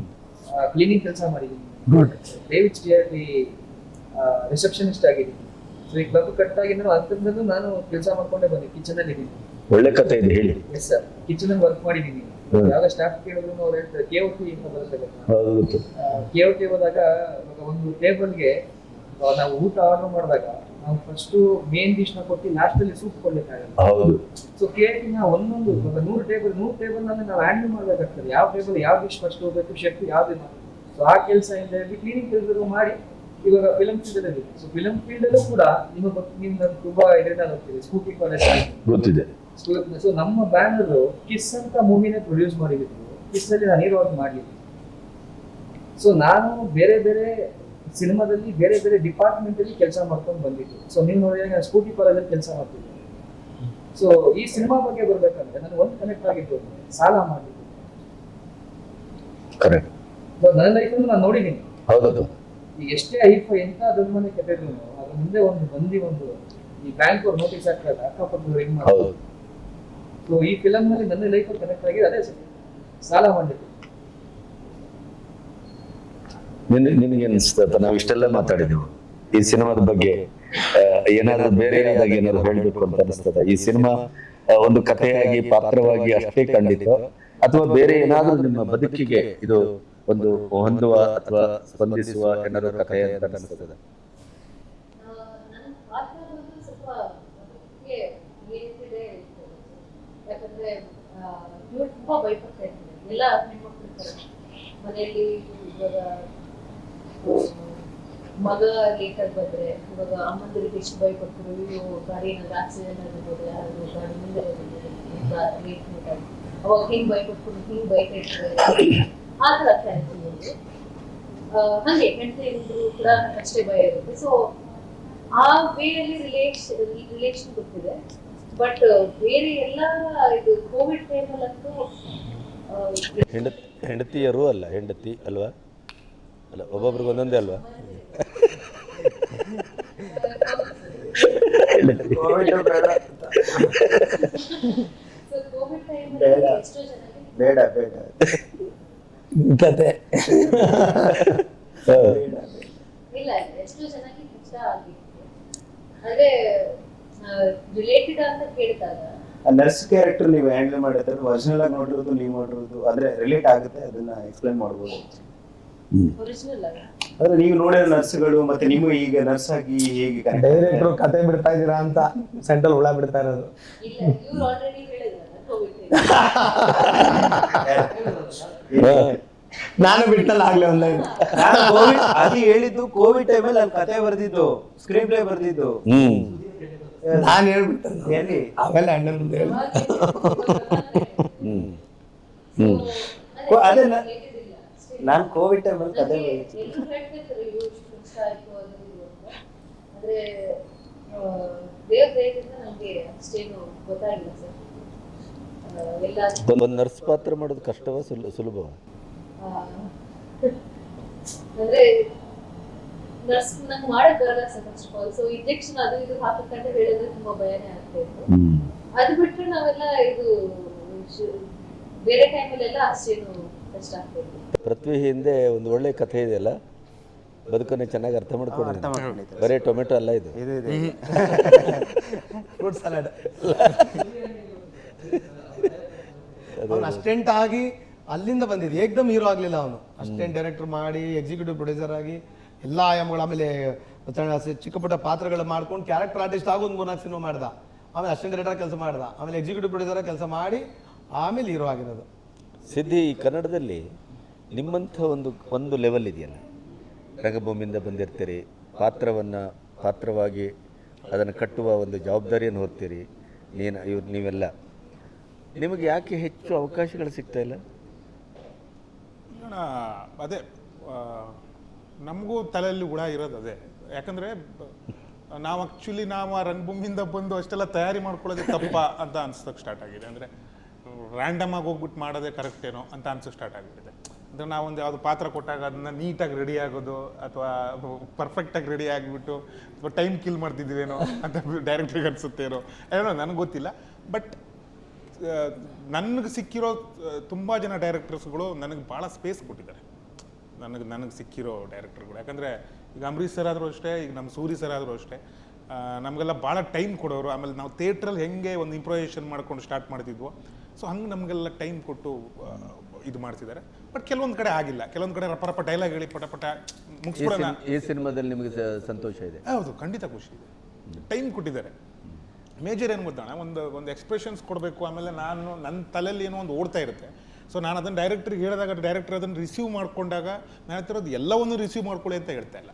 ಕ್ಲೀನಿಂಗ್ ಕೆಲಸ ಮಾಡಿದ್ದೀನಿ. ಗುಡ್ ಡೇವಿಡ್ ಸ್ಟಿಯರ್ಲಿ ರಿಸೆಪ್ಷನಿಸ್ಟ್ ಆಗಿದ್ದೀನಿ. ಸೊ ಈ ಕ್ಲಬ್ ಕಟ್ ಆಗಿದ್ರು ಅಂತಂದ್ರೂ ನಾನು ಕೆಲಸ ಮಾಡ್ಕೊಂಡೆ ಬಂದೆ. ಕಿಚನ್ ಅಲ್ಲಿ ಇದ್ದೀನಿ. ಒಳ್ಳೆ ಕಥೆ ಇದೆ ಹೇಳಿ. ಎಸ್ ಸರ್ ಕಿಚನ್ ಅಲ್ಲಿ ವರ್ಕ್ ಮಾಡಿದ್ದೀನಿ. ಯಾವಾಗ ಯಾವ ಸ್ಟಾಫ್ ಕೇಳಿದ್ರು ಅವ್ರು ಹೇಳ್ತಾರೆ ಕೆ ಟಿ ಅಂತ ಬರುತ್ತೆ ಕೆ ಟಿ ಹೋದಾಗ ಒಂದು ಟೇಬಲ್ಗೆ ನಾವು ಊಟ ಆರ್ಡರ್ ಮಾಡಿದಾಗ ನಾವು ಫಸ್ಟ್ ಮೇನ್ ಡಿಶ್ನ ಕೊಟ್ಟು ಲಾಸ್ಟ್ ಅಲ್ಲಿ ಸೂಪ್ ಕೊಡ್ಲಿಕ್ಕಾಗಲ್ಲ. ಹೌದು. ಸೊ ನಾವು ಒಂದೊಂದು ಇವಾಗ ನೂರು ಟೇಬಲ್ ನೂರು ಟೇಬಲ್ನಲ್ಲಿ ನಾವು ಹ್ಯಾಂಡಲ್ ಮಾಡ್ಬೇಕಾಗ್ತದೆ. ಯಾವ ಟೇಬಲ್ ಯಾವ ಡಿಶ್ ಫಸ್ಟ್ ಹೋಗ್ಬೇಕು ಶೆಫ್ ಯಾವ್ದು ಸೊ ಆ ಕೆಲಸ ಇಂದ ಕ್ಲೀನಿಂಗ್ ಕೆಲಸ ಮಾಡಿ ಇವಾಗ ಫಿಲಂ ಫೀಲ್ಡ್ ಅಲ್ಲಿ ಸೊ ಫಿಲಂ ಫೀಲ್ಡ್ ಅಲ್ಲೂ ಕೂಡ ನಿಮ್ಗೆ ನಾನು ತುಂಬಾ ಇದರಿಂದ ಗೊತ್ತಿದೆ ಸ್ಕೂಟಿ ಕಾಲೇಜ್ ಗೊತ್ತಿದೆ. ಸೊ ನಮ್ಮ ಬ್ಯಾನರ್ ಕಿಸ್ ಅಂತ ಮೂವಿನೇ ಪ್ರೊಡ್ಯೂಸ್ ಮಾಡಿದ್ರು. ಕಿಸ್ ಅಲ್ಲಿ ನಾನು ಹೀರೋ ಆಗಿ ಮಾಡಿದ್ದೀನಿ ಸೊ ನಾನು ಬೇರೆ ಬೇರೆ ಸಿನಿಮಾದಲ್ಲಿ ಬೇರೆ ಬೇರೆ ಡಿಪಾರ್ಟ್ಮೆಂಟ್ ಅಲ್ಲಿ ಕೆಲಸ ಮಾಡ್ಕೊಂಡು ಬಂದಿದ್ದು. ಸೊ ನೀವು ನೋಡಿದಾಗ ನಾನು ಸ್ಕೂಟಿ ಕಾಲೇಜಲ್ಲಿ ಕೆಲಸ ಮಾಡ್ತಿದ್ದೆ. ಸೊ ಈ ಸಿನಿಮಾ ಬಗ್ಗೆ ಬರ್ಬೇಕಂದ್ರೆ ನಾನು ಒಂದು ಕನೆಕ್ಟ್ ಆಗಿತ್ತು ಸಾಲ ಮಾಡಿದ್ದು ಕರೆಕ್ಟ್ ನನ್ನ ಲೈಫಲ್ಲಿ ನಾನು ನೋಡಿದ್ದೀನಿ. ಹೌದು ಈಗ ಎಷ್ಟೇ ಐಫ್ ಎಂತ ದೊಡ್ಡ ಮನೆ ಕಟ್ಟಿದ್ರು ಅದ್ರ ಮುಂದೆ ಒಂದು ಬಂದಿ ಒಂದು ಈ ಬ್ಯಾಂಕ್ ಅವ್ರು ನೋಟಿಸ್ ಹಾಕ್ತಾರೆ ಅಕ್ಕಪಕ್ಕ ಹೆಂಗ್ ಹೌದು. ಸೊ ಈ ಫಿಲಮ್ನಲ್ಲಿ ನನ್ನ ಲೈಫ್ ಕನೆಕ್ಟ್ ಆಗಿದೆ ಅದೇ ಸಾಲ ಮಾಡಿದ್ದು. ನಿನ್, ನಿನಗೆ ಅನಿಸ್ತದ ನಾವು ಇಷ್ಟೆಲ್ಲ ಮಾತಾಡಿದೆವು. ಈ ಸಿನಿಮಾದ ಬಗ್ಗೆ ಏನಾದ್ರೂ ಬೇರೆ ಏನಾದಾಗ ಏನಾದ್ರು ಹೇಳ್ಬೇಕು ಅಂತ ಅನಿಸ್ತದ. ಈ ಸಿನಿಮಾ ಒಂದು ಕಥೆಯಾಗಿ, ಪಾತ್ರವಾಗಿ ಅಷ್ಟೇ ಕಂಡಿತು ಅಥವಾ ಬೇರೆ ಏನಾದ್ರೂ ನಿಮ್ಮ ಬದುಕಿಗೆ ಇದು ಒಂದು ಹೊಂದುವ ಅಥವಾ ಸ್ಪಂದಿಸುವ ಏನಾದ್ರು ಕಥೆ ಅಂತ ಅನಿಸ್ತದ? ಯಾಕಂದ್ರೆ ತುಂಬಾ ಭಯಪಡ್ತಾ ಎಲ್ಲ ಹೆಣ್ಮಕ್ಳು ಮನೆಯಲ್ಲಿ ಇವಾಗ ಮಗ ಲೇಟಾಗಿ ಬಂದ್ರೆ ಇವಾಗ ಅಮ್ಮಂದಿರಿಗೆ ಎಷ್ಟು ಭಯಪಡ್ತಾರೆ ಇವ್ರು ಗಾಡಿ ಏನಾದ್ರು ಆಕ್ಸಿಡೆಂಟ್ ಆಗಿರ್ಬೋದು ಯಾರು ಗಾಡಿ ಮುಂದೆ ಲೇಟ್ ಆಗಿ ಅವಾಗ ಹಿಂಗ್ ಭಯಪಟ್ಕೊಂಡು ಹಿಂಗ್ ಬೈತಾ ಇರ್ತಾರೆ ಆ ಥರ ಕ್ಯಾರೆಕ್ಟರ್ ಒಂದು ಆ, ಹಂಗೆ ಹೆಂಡತಿ ಕೂಡ ಅಷ್ಟೇ ಭಯ ಇರುತ್ತೆ. ಸೊ ಆ ವೇಯಲ್ಲಿ ರಿಲೇಷನ್ ರಿಲೇಷನ್ ಗೊತ್ತಿದೆ. ಬಟ್ ಬೇರೆ ಎಲ್ಲ ಇದು ಕೋವಿಡ್ ಟೈಮಲ್ಲಂತೂ ಹೆಂಡತಿ ಹೆಂಡತಿಯರು ಅಲ್ಲ ಹೆಂಡತಿ ಅಲ್ವಾ? ಅಲ್ಲ ಒಬ್ಬೊಬ್ರಿಗೆ ಒಂದೊಂದೇ ಅಲ್ವಾ? ಬೇಡ ಬೇಡ. ಕತೆ ಇಲ್ಲ ಎಷ್ಟೋ ಜನಕ್ಕೆ ಕಷ್ಟ ಆಗಿತ್ತು ಅಂದ್ರೆ ರಿಲೇಟೆಡ್ ಅಂತ ಕೇಳಿದಾಗ ಆ ನರ್ಸ್ ಕ್ಯಾರೆಕ್ಟರ್ ನೀವು ಹ್ಯಾಂಡಲ್ ಮಾಡಿದ್ರೆ ಒರಿಜಿನಲ್ ಆಗಿ ನೋಡಿರೋದು ನೀವು ನೋಡಿರೋದು ಅಂದ್ರೆ ರಿಲೇಟ್ ಆಗುತ್ತೆ ಅದನ್ನ ಎಕ್ಸ್ಪ್ಲೈನ್ ಮಾಡ್ಬೋದು. ಅಂದ್ರೆ ನೀವು ನೋಡಿರೋ ನರ್ಸ್ಗಳು ಮತ್ತೆ ನೀವು ಈಗ ನರ್ಸ್ ಆಗಿ ಹೇಗೆ ಡೈರೆಕ್ಟರ್ ಕತೆ ಬಿಡ್ತಾ ಇದ್ದೀರಾ ಅಂತ ಸೆಂಟ್ರಲ್ ಹುಳ ಬಿಡ್ತಾ ಇರೋದು. ಇಲ್ಲ ಇವ್ರು ಆಲ್ರೆಡಿ ಹೇಳಿದ್ರಲ್ಲ ಕೋವಿಡ್ ನಾನು ಬಿಟ್ಟಲ್ಲ ಆಗ್ಲೇ ಒಂದ್ line. ನಾನು ಕೋವಿಡ್ ಅದು ಹೇಳಿದ್ದು ಕೋವಿಡ್ ಟೈಮಲ್ಲಿ ನಾನು ಕತೆ ಬರ್ದಿದ್ದು ಸ್ಕ್ರೀನ್ ಪ್ಲೇ ಬರ್ದಿದ್ದು. ಹ್ಮ್. ನಾನ್ ಹೇಳ್ಬಿಟ್ಟೆ ಎಲ್ಲಿ ಆಮೇಲೆ ಅಣ್ಣನ ಮುಂದೆ ಹೇಳಿ ಹ್ಮ್. ಹ್ಮ್. ಕೋ- ಅದನ್ನ ನಾನು ಕೋವಿಡ್ ಟೈಮಲ್ಲಿ ಕತೆ ಒಂದು ನರ್ಸ್ ಪಾತ್ರ ಮಾಡೋದು ಕಷ್ಟವ ಸುಲಭ ಸುಲಭವ? ಅಂದ್ರೆ ನರ್ಸ್ ನಂಗೆ ಮಾಡಕ್ ಬರಲ್ಲ sir first of all so injection ಅದು ಇದು ಹಾಕಕ್ಕಂತ ಹೇಳಿದ್ರೆ ತುಂಬಾ ಭಯನೇ ಆಗ್ತಾ ಇತ್ತು. ಅದು ಬಿಟ್ರೆ ನಾವೆಲ್ಲ ಇದು ಬೇರೆ ಟೈಮಲ್ಲೆಲ್ಲ ಅಷ್ಟೇನು ಕಷ್ಟ ಆಗ್ತಾ ಇತ್ತು ಪೃಥ್ವಿ ಹಿಂದೆ ಒಂದು ಒಳ್ಳೆ ಕಥೆ ಇದೆಯಲ್ಲ? ಬದುಕನ್ನು ಚೆನ್ನಾಗಿ ಅರ್ಥ ಮಾಡ್ಕೊಂಡು. ಬರೀ ಟೊಮೆಟೊ ಅಲ್ಲ ಇದು. ಫ್ರೂಟ್ ಸಲಾಡ್ ಅವನು ಅಸ್ಟೆಂಟ್ ಆಗಿ ಅಲ್ಲಿಂದ ಬಂದಿದ್ದು. ಏಕ್ದಮ್ ಹೀರೋ ಆಗಲಿಲ್ಲ ಅವನು. ಅಸ್ಟೆಂಟ್ ಡೈರೆಕ್ಟರ್ ಮಾಡಿ ಎಕ್ಸಿಕ್ಯೂಟಿವ್ ಪ್ರೊಡ್ಯೂಸರ್ ಆಗಿ ಎಲ್ಲ ಆಯಾಮಗಳು ಆಮೇಲೆ ಚಿಕ್ಕ ಪುಟ್ಟ ಪಾತ್ರಗಳು ಮಾಡ್ಕೊಂಡು ಕ್ಯಾರೆಕ್ಟರ್ ಆರ್ಟಿಸ್ಟ್ ಆಗಿ ಒಂದು ಮೂರ್ನಾಲ್ಕು ಸಿನಿಮಾ ಮಾಡ್ದ. ಆಮೇಲೆ ಅಸ್ಟೆಂಟ್ ಡೈರೆಕ್ಟರ್ ಕೆಲಸ ಮಾಡ್ದ. ಆಮೇಲೆ ಎಕ್ಸಿಕ್ಯೂಟಿವ್ ಪ್ರೊಡ್ಯೂಸರ್ ಕೆಲಸ ಮಾಡಿ ಆಮೇಲೆ ಹೀರೋ ಆಗಿರೋದು. ಸಿದ್ಧಿ ಈ ಕನ್ನಡದಲ್ಲಿ ನಿಮ್ಮಂಥ ಒಂದು ಒಂದು ಲೆವೆಲ್ ಇದೆಯಲ್ಲ. ರಂಗಭೂಮಿಯಿಂದ ಬಂದಿರ್ತೀರಿ, ಪಾತ್ರವನ್ನು, ಪಾತ್ರವಾಗಿ ಅದನ್ನು ಕಟ್ಟುವ ಒಂದು ಜವಾಬ್ದಾರಿಯನ್ನು ಹೊರ್ತೀರಿ ನೀನು, ಇವ್ರು ನೀವೆಲ್ಲ. ನಿಮಗೆ ಯಾಕೆ ಹೆಚ್ಚು ಅವಕಾಶಗಳು ಸಿಗ್ತಾ ಇಲ್ಲ? ಅದೇ ನಮಗೂ ತಲೆಯಲ್ಲಿ ಹುಳ ಇರೋದು ಅದೇ. ಯಾಕಂದರೆ, ನಾವು ಆ್ಯಕ್ಚುಲಿ ನಾವು ಆ ರಂಗಭೂಮಿಯಿಂದ ಬಂದು ಅಷ್ಟೆಲ್ಲ ತಯಾರಿ ಮಾಡ್ಕೊಳ್ಳೋದೇ ತಪ್ಪ ಅಂತ ಅನ್ಸೋಕೆ ಸ್ಟಾರ್ಟ್ ಆಗಿದೆ. ಅಂದರೆ ರ್ಯಾಂಡಮ್ ಆಗಿ ಹೋಗ್ಬಿಟ್ಟು ಮಾಡೋದೇ ಕರೆಕ್ಟೇನೋ ಅಂತ ಅನ್ಸೋಕ್ಕೆ ಸ್ಟಾರ್ಟ್ ಆಗಿಬಿಟ್ಟಿದೆ ನಾವೊಂದು ಯಾವುದು ಪಾತ್ರ ಕೊಟ್ಟಾಗ ಅದನ್ನ ನೀಟಾಗಿ ರೆಡಿ ಆಗೋದು ಅಥವಾ ಪರ್ಫೆಕ್ಟಾಗಿ ರೆಡಿ ಆಗಿಬಿಟ್ಟು ಅಥವಾ ಟೈಮ್ ಕಿಲ್ ಮಾಡ್ತಿದ್ದೀವೇನೋ ಅಂತ ಡೈರೆಕ್ಟ್ರಿಗೆ ಅನ್ಸುತ್ತೇನೋ ಏನೋ. ನನಗೆ ಗೊತ್ತಿಲ್ಲ. ಬಟ್ ನನಗೆ ಸಿಕ್ಕಿರೋ ತುಂಬ ಜನ ಡೈರೆಕ್ಟರ್ಸ್ಗಳು ನನಗೆ ಭಾಳ ಸ್ಪೇಸ್ ಕೊಟ್ಟಿದ್ದಾರೆ. ನನಗೆ ನನಗೆ ಸಿಕ್ಕಿರೋ ಡೈರೆಕ್ಟರ್ಗಳು ಯಾಕಂದರೆ ಈಗ ಅಂಬರೀಷ್ ಸರ್ ಆದರೂ ಅಷ್ಟೇ, ಈಗ ನಮ್ಮ ಸೂರಿ ಸರ್ ಆದರೂ ಅಷ್ಟೇ. ನಮಗೆಲ್ಲ ಭಾಳ ಟೈಮ್ ಕೊಡೋರು. ಆಮೇಲೆ ನಾವು ಥಿಯೇಟ್ರಲ್ಲಿ ಹೆಂಗೆ ಒಂದು ಇಂಪ್ರೊವೇಷನ್ ಮಾಡ್ಕೊಂಡು ಸ್ಟಾರ್ಟ್ ಮಾಡ್ತಿದ್ವೋ ಸೊ ಹಂಗೆ ನಮಗೆಲ್ಲ ಟೈಮ್ ಕೊಟ್ಟು ಇದು ಮಾಡ್ತಿದ್ದಾರೆ. ಬಟ್ ಕೆಲವೊಂದು ಕಡೆ ಆಗಿಲ್ಲ. ಕೆಲವೊಂದು ಕಡೆ ರಪ್ಪ ರಪ್ಪ ಡೈಲಾಗ್ ಹೇಳಿ ಪಟ ಪಟ ಮುಗಿಸ್ಬಿಡೋಣ ಸಿನ್- ಈ ಸಿನಿಮಾದಲ್ಲಿ ನಿಮಗೆ ಸಂತೋಷ ಇದೆ? ಹೌದು ಖಂಡಿತ ಖುಷಿ ಇದೆ. ಟೈಮ್ ಕೊಟ್ಟಿದ್ದಾರೆ. ಮೇಜರ್ ಏನು ಗೊತ್ತಾಣ ಒಂದು ಒಂದು ಎಕ್ಸ್ಪ್ರೆಷನ್ಸ್ ಕೊಡಬೇಕು ಆಮೇಲೆ ನಾನು ನನ್ನ ತಲೆಯಲ್ಲಿ ಏನೋ ಒಂದು ಓಡ್ತಾ ಇರುತ್ತೆ. ಸೊ ನಾನು ಅದನ್ನು ಡೈರೆಕ್ಟ್ರಿಗೆ ಹೇಳಿದಾಗ ಡೈರೆಕ್ಟರ್ ಅದನ್ನು ರಿಸೀವ್ ಮಾಡ್ಕೊಂಡಾಗ ನಾನು ಹೇಳ್ತಿರೋದು ಎಲ್ಲವನ್ನು ರಿಸೀವ್ ಮಾಡ್ಕೊಳ್ಳಿ ಅಂತ ಹೇಳ್ತಾ ಇಲ್ಲ.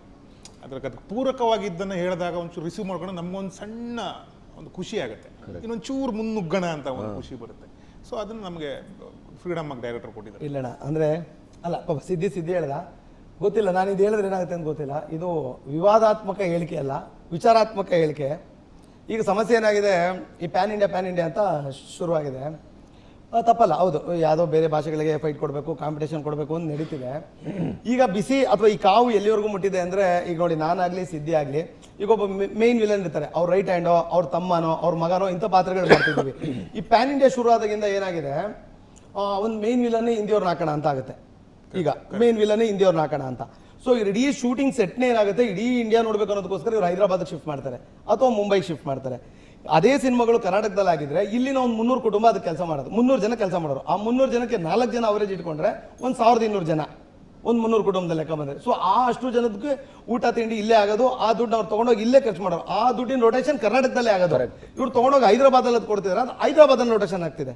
ಅದಕ್ಕೆ ಅದಕ್ಕೆ ಪೂರಕವಾಗಿದ್ದನ್ನು ಹೇಳಿದಾಗ ಒಂಚೂರು ರಿಸೀವ್ ಮಾಡ್ಕೊಂಡು ನಮಗೊಂದು ಸಣ್ಣ ಒಂದು ಖುಷಿ ಆಗುತ್ತೆ. ಇನ್ನೊಂದು ಚೂರು ಮುನ್ನುಗ್ಗಣ ಅಂತ ಒಂದು ಖುಷಿ ಬರುತ್ತೆ. ಸೊ ಅದನ್ನು ನಮಗೆ ಫ್ರೀಡಮ್ ಆಗಿ ಡೈರೆಕ್ಟರ್ ಕೊಟ್ಟಿದ್ದಾರೆ. ಇಲ್ಲಣ್ಣ, ಅಂದರೆ, ಅಲ್ಲ, ಪಾಪ ಸಿದ್ಧಿ ಸಿದ್ಧಿ ಹೇಳ್ದ? ಗೊತ್ತಿಲ್ಲ, ನಾನು ಇದು ಹೇಳಿದ್ರೆ ಏನಾಗುತ್ತೆ ಅಂತ ಗೊತ್ತಿಲ್ಲ. ಇದು ವಿವಾದಾತ್ಮಕ ಹೇಳಿಕೆ ಅಲ್ಲ, ವಿಚಾರಾತ್ಮಕ ಹೇಳಿಕೆ. ಈಗ ಸಮಸ್ಯೆ ಏನಾಗಿದೆ? ಈ ಪ್ಯಾನ್ ಇಂಡಿಯಾ ಪ್ಯಾನ್ ಇಂಡಿಯಾ ಅಂತ ಶುರುವಾಗಿದೆ. ತಪ್ಪಲ್ಲ ಹೌದು. ಯಾವುದೋ ಬೇರೆ ಭಾಷೆಗಳಿಗೆ ಫೈಟ್ ಕೊಡಬೇಕು ಕಾಂಪಿಟೇಷನ್ ಕೊಡಬೇಕು ಅಂತ ನಡೀತಿದೆ. ಈಗ ಬಿಸಿ ಅಥವಾ ಈ ಕಾವು ಎಲ್ಲಿವರೆಗೂ ಮುಟ್ಟಿದೆ ಅಂದರೆ ಈಗ ನೋಡಿ ನಾನಾಗಲಿ ಸಿದ್ಧಿ ಆಗಲಿ ಈಗ ಒಬ್ಬ ಮೇನ್ ವಿಲನ್ ಇರ್ತಾರೆ. ಅವ್ರ ರೈಟ್ ಹ್ಯಾಂಡೋ ಅವ್ರ ತಮ್ಮನೋ ಅವ್ರ ಮಗನೋ ಇಂಥ ಪಾತ್ರಗಳು ಮಾಡ್ತಿದ್ದೀವಿ. ಈ ಪ್ಯಾನ್ ಇಂಡಿಯಾ ಶುರು ಆದಾಗಿಂದ ಏನಾಗಿದೆ ಒಂದು ಮೇನ್ ವಿಲನ್ ಹಿಂದಿಯವ್ರನ್ನ ಹಾಕೋಣ ಅಂತ ಆಗುತ್ತೆ. ಈಗ ಮೇನ್ ವಿಲನ್ ಹಿಂದಿಯವ್ರನ್ನ ಹಾಕೋಣ ಅಂತ. ಸೊ ಇಡೀ ಶೂಟಿಂಗ್ ಸೆಟ್ನೇ ಏನಾಗುತ್ತೆ ಇಡೀ ಇಂಡಿಯಾ ನೋಡಬೇಕು ಅನ್ನೋದಕ್ಕೋಸ್ಕರ ಇವ್ರು ಹೈದರಾಬಾದ್ ಶಿಫ್ಟ್ ಮಾಡ್ತಾರೆ ಅಥವಾ ಮುಂಬೈಗೆ ಶಿಫ್ಟ್ ಮಾಡ್ತಾರೆ. ಅದೇ ಸಿನಿಮಾಗಳು ಕರ್ನಾಟಕದಲ್ಲಿ ಆಗಿದ್ರೆ ಇಲ್ಲಿನ ಒಂದು ಮುನ್ನೂರು ಕುಟುಂಬ ಅದಕ್ಕೆ ಕೆಲಸ ಮಾಡೋದು. ಮುನ್ನೂರು ಜನ ಕೆಲಸ ಮಾಡೋರು. ಆ ಮುನ್ನೂರು ಜನಕ್ಕೆ ನಾಲ್ಕು ಜನ ಅವರೇಜ್ ಇಟ್ಕೊಂಡ್ರೆ ಒಂದು ಸಾವಿರದ ಇನ್ನೂರು ಜನ. ಒಂದು ಮುನ್ನೂರು ಕುಟುಂಬದಲ್ಲಿ ಲೆಕ್ಕ ಬಂದರೆ. ಸೊ ಆ ಅಷ್ಟು ಜನಕ್ಕೆ ಊಟ ತಿಂಡಿ ಇಲ್ಲೇ ಆಗೋದು ಆ ದುಡ್ಡು ಅವ್ರು ತೊಗೊಂಡೋಗಿ ಇಲ್ಲೇ ಖರ್ಚು ಮಾಡೋರು. ಆ ದುಡ್ಡಿನ ರೊಟೇಷನ್ ಕರ್ನಾಟಕದಲ್ಲೇ ಆಗೋದು. ಇವ್ರು ತೊಗೊಂಡೋಗಿ ಹೈದರಾಬಾದಲ್ಲಿ ಅದು ಕೊಡ್ತಿದ್ರೆ. ಅದು ಹೈದರಾಬಾದಲ್ಲಿ ರೊಟೇಷನ್ ಆಗ್ತಿದೆ.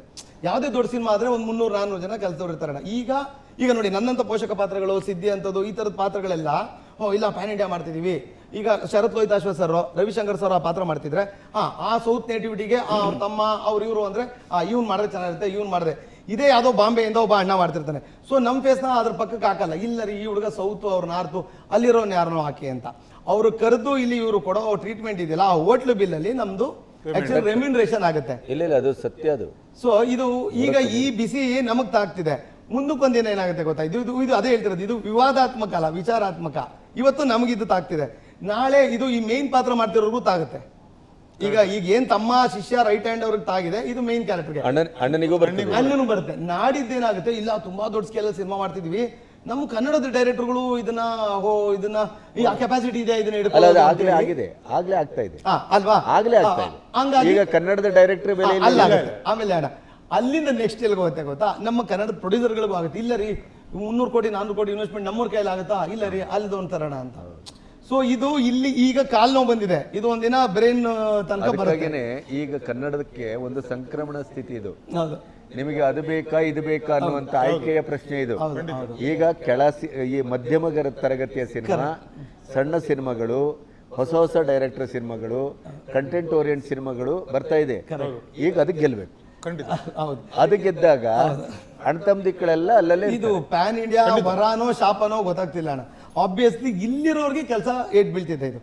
ಯಾವುದೇ ದೊಡ್ಡ ಸಿನಿಮಾ ಆದರೆ ಒಂದು ಮುನ್ನೂರು ನಾನ್ನೂರು ಜನ ಕೆಲಸದವ್ರು ಇರ್ತಾರೆ ಈಗ ಈಗ ನೋಡಿ ನನ್ನಂಥ ಪೋಷಕ ಪಾತ್ರಗಳು ಸಿದ್ಧಿ ಅಂಥದ್ದು ಈ ಥರದ ಪಾತ್ರಗಳೆಲ್ಲ ಓ ಇಲ್ಲ ಪ್ಯಾನ್ ಇಂಡಿಯಾ ಮಾಡ್ತಿದೀವಿ. ಈಗ ಶರತ್ ಲೋಹಿತಾಶ್ವ ಸರ್ ರವಿಶಂಕರ್ ಸರ್ ಆ ಪಾತ್ರ ಮಾಡ್ತಿದ್ರೆ ಹಾ ಆ ಸೌತ್ ನೇಟಿವಿಟಿಗೆ ಆ ತಮ್ಮ ಅವ್ರ ಇವರು ಅಂದ್ರೆ ಆ ಇವ್ನು ಮಾಡಿದ್ರೆ ಚೆನ್ನಾಗಿರುತ್ತೆ ಇವ್ನು ಮಾಡಿದ್ರೆ. ಇದೇ ಯಾವುದೋ ಬಾಂಬೆಯಿಂದ ಒಬ್ಬ ಅಣ್ಣ ಮಾಡ್ತಿರ್ತಾನೆ. ಸೊ ನಮ್ಮ ಫೇಸ್ನ ಅದ್ರ ಪಕ್ಕಕ್ಕೆ ಹಾಕಲ್ಲ. ಇಲ್ಲ ರೀ ಈ ಹುಡುಗ ಸೌತ್ ಅವ್ರ ನಾರ್ತು ಅಲ್ಲಿರೋನ್ ಯಾರನ್ನೋ ಹಾಕಿ ಅಂತ. ಅವರು ಕರೆದು ಇಲ್ಲಿ ಇವರು ಕೊಡೋ ಟ್ರೀಟ್ಮೆಂಟ್ ಇದೆಯಲ್ಲ ಆ ಹೋಟ್ಲು ಬಿಲ್ಲಲ್ಲಿ ನಮ್ದು ಆಕ್ಚುಲಿ ರೆಮ್ಯುನರೇಷನ್ ಆಗುತ್ತೆ. ಇಲ್ಲ ಇಲ್ಲ ಅದು ಸತ್ಯ ಅದು. ಸೊ ಇದು ಈಗ ಈ ಬಿಸಿ ನಮಗ್ ತಾಗ್ತಿದೆ. ಮುಂದಕ್ಕೊಂದಿನ ಏನಾಗುತ್ತೆ ಗೊತ್ತಾ? ಇದು ಇದು ಇದು ಅದೇ ಹೇಳ್ತಿರೋದು. ಇದು ವಿವಾದಾತ್ಮಕ ಅಲ್ಲ ವಿಚಾರಾತ್ಮಕ. ಇವತ್ತು ನಮಗೆ ಇದು ತಾಗ್ತಿದೆ. ನಾಳೆ ಇದು ಈ ಮೇನ್ ಪಾತ್ರ ಮಾಡ್ತಿರೋ ತಾಗುತ್ತೆ ಈಗ ಈಗ ಏನ್ ತಮ್ಮ ಶಿಷ್ಯ ರೈಟ್ ಹ್ಯಾಂಡ್ ಅವ್ರಿಗೆ ತಾಗಿದೆ ಇದು ಮೇನ್ ಕ್ಯಾರೆಕ್ಟರ್ಗೆ ಅಣ್ಣನ್ ಅಣ್ಣನಿಗೂ ಬರುತ್ತೆ ಅಣ್ಣನೂ ಬರುತ್ತೆ. ನಾಡಿದ್ದೇನಾಗುತ್ತೆ ಇಲ್ಲ ತುಂಬಾ ದೊಡ್ಡ ಸ್ಕೇಲ್ ಸಿನಿಮಾ ಮಾಡ್ತಿದ್ವಿ. ನಮ್ಮ ಕನ್ನಡದ ಡೈರೆಕ್ಟರ್ಗಳು ಇದನ್ನ ಹೋ ಇದನ್ನ ಈ ಕೆಪಾಸಿಟಿ ಇದೆ ಇದನ್ನ ಹಿಡ್ಕೊಳ್ಳೋದು ಆಗ್ಲೇ ಆಗಿದೆ. ಆಗ್ಲೇ ಆಗ್ತಾ ಇದೆ. ಅಲ್ವಾ? ಆಗ್ಲೇ ಆಗ್ತಾ ಇದೆ. ಹಂಗಾಗಿ ಈಗ ಕನ್ನಡದ ಡೈರೆಕ್ಟರ್ ಬೆಲೆ ಅಲ್ಲ ಆಮೇಲೆ ಅಣ್ಣ ಅಲ್ಲಿಂದ ನೆಕ್ಸ್ಟ್ ಎಲ್ಲಿಗೆ ಹೋಗುತ್ತೆ ಗೊತ್ತಾ? ನಮ್ಮ ಕನ್ನಡದ ಪ್ರೊಡ್ಯೂಸರ್ಗಳಿಗೂ ಆಗುತ್ತೆ. ಇಲ್ಲ ರೀ ಮುನ್ನೂರು ಕೋಟಿ ನಾನ್ನೂರು ಕೋಟಿ ಇನ್ವೆಸ್ಟ್ಮೆಂಟ್ ನಮ್ಮೂರ ಕೈಯಲ್ಲಿ ಆಗುತ್ತಾ ಇಲ್ಲ ರೀ ಅಲ್ಲಿ ಒಂದು ತರೋಣ ಅಂತ. ಸೊ ಇದು ಇಲ್ಲಿ ಈಗ ಕಾಲ್ ನೋವು ಬಂದಿದೆ. ಇದು ಒಂದಿನ ಬ್ರೈನ್ ತನಕ ಬರುತ್ತೆ. ಈಗ ಕನ್ನಡಕ್ಕೆ ಒಂದು ಸಂಕ್ರಮಣ ಸ್ಥಿತಿ ಇದು. ಹೌದು. ನಿಮಗೆ ಅದು ಬೇಕಾ ಇದು ಬೇಕಾ ಅನ್ನುವಂತ ಆಯ್ಕೆಯ ಪ್ರಶ್ನೆ ಇದು. ಈಗ ಕೆಳ ಸಿ- ಈ ಮಧ್ಯಮ ತರಗತಿಯ ಸಿನಿಮಾ ಸಣ್ಣ ಸಿನಿಮಾಗಳು ಹೊಸ ಹೊಸ ಡೈರೆಕ್ಟರ್ ಸಿನಿಮಾಗಳು ಕಂಟೆಂಟ್ ಓರಿಯೆಂಟ್ ಸಿನಿಮಾಗಳು ಬರ್ತಾ ಇದೆ. ಈಗ ಅದಕ್ಕೆ ಗೆಲ್ಬೇಕು. ಖಂಡಿತ. ಹೌದು. ಅದು ಗೆದ್ದಾಗ ಅಣ್ತಂದಿಕ್ಕಳೆಲ್ಲ ಅಲ್ಲಲ್ಲೇ ಇದು ಪ್ಯಾನ್ ಇಂಡಿಯಾ ಬರಾನೋ ಶಾಪನೋ ಗೊತ್ತಾಗ್ತಿಲ್ಲ ಅಣ್ಣ. ಆಬ್ವಿಯಸ್ಲಿ ಇಲ್ಲಿರೋರಿಗೆ ಕೆಲಸ ಏಟ್ ಬೀಳ್ತಿದೆ ಇದು.